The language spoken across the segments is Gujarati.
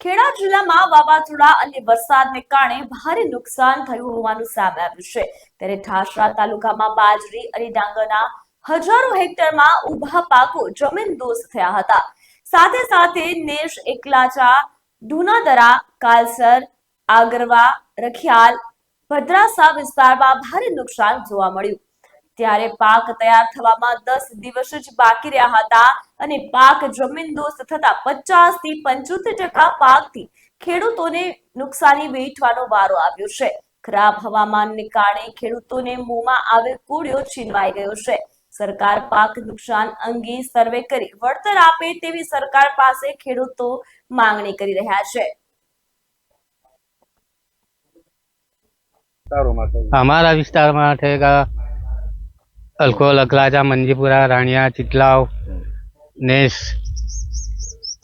ખેડા જિલ્લામાં વાવાઝોડા અને વરસાદને કારણે ભારે નુકસાન થયું હોવાનું સામે આવ્યું છે. ત્યારે ઠાસરા તાલુકામાં બાજરી અને ડાંગરના હજારો હેક્ટરમાં ઊભા પાકો જમીનદોસ્ત થયા હતા. સાથે સાથે નેશ, એકલાચા, ધુનાદરા, કાલસર, આગરવા, રખિયાલ, ભદ્રાસા વિસ્તારમાં ભારે નુકસાન જોવા મળ્યું. ત્યારે પાક તૈયાર થવામાં દસ દિવસ જ બાકી રહ્યા હતા અને પાક જમીનદોસ્ત થતા પચાસથી પંચોતેર ટકા પાકથી ખેડૂતોને નુકસાની વેઠવાનો વારો આવ્યો છે. ખરાબ હવામાનને કારણે ખેડૂતોને મોંમાં આવે કોળિયો છીનવાઈ ગયો છે. સરકાર પાક નુકસાન અંગે સર્વે કરી વળતર આપે તેવી સરકાર પાસે ખેડૂતો માંગણી કરી રહ્યા છે. અમારા વિસ્તારમાં અલકોલ અકલાચા મંજીપુરા, રાણિયા, ચિતલાવ, નેસ,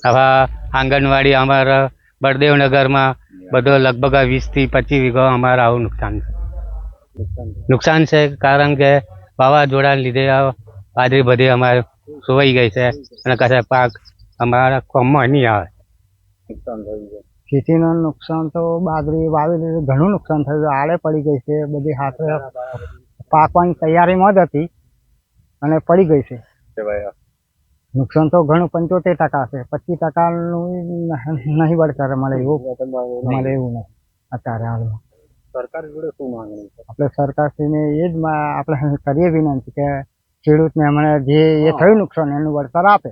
આવા આંગણવાડી અમારા બળદેવનગરમાં બધો લગભગ વીસથી પચીસ વીઘો અમારા આવું નુકસાન છે. નુકસાન છે કારણ કે વાવાઝોડાને લીધે બાજરી બધી અમારે સુવાઈ ગઈ છે અને કશે પાક અમારા કોમમાં નહીં આવે. ખેતીનું નુકસાન તો બાજરી વાવેલી એટલે ઘણું નુકસાન થયું. આડે પડી ગઈ છે, બધી હાથે. પાકવાની તૈયારીમાં જ હતી અને પડી ગઈ છે. નુકસાન તો ઘણું પંચોતેર ટકા છે. પચીસ ટકાનું નહીં વળતર મળે એવું મળે એવું નહીં અત્યારે હાલમાં. સરકાર જોડે શું માંગણી છે? આપણે સરકારશ્રીને એ જ આપણે કરીએ વિનંતી કે ખેડૂતને હમણાં જે એ થયું નુકસાન એનું વળતર આપે.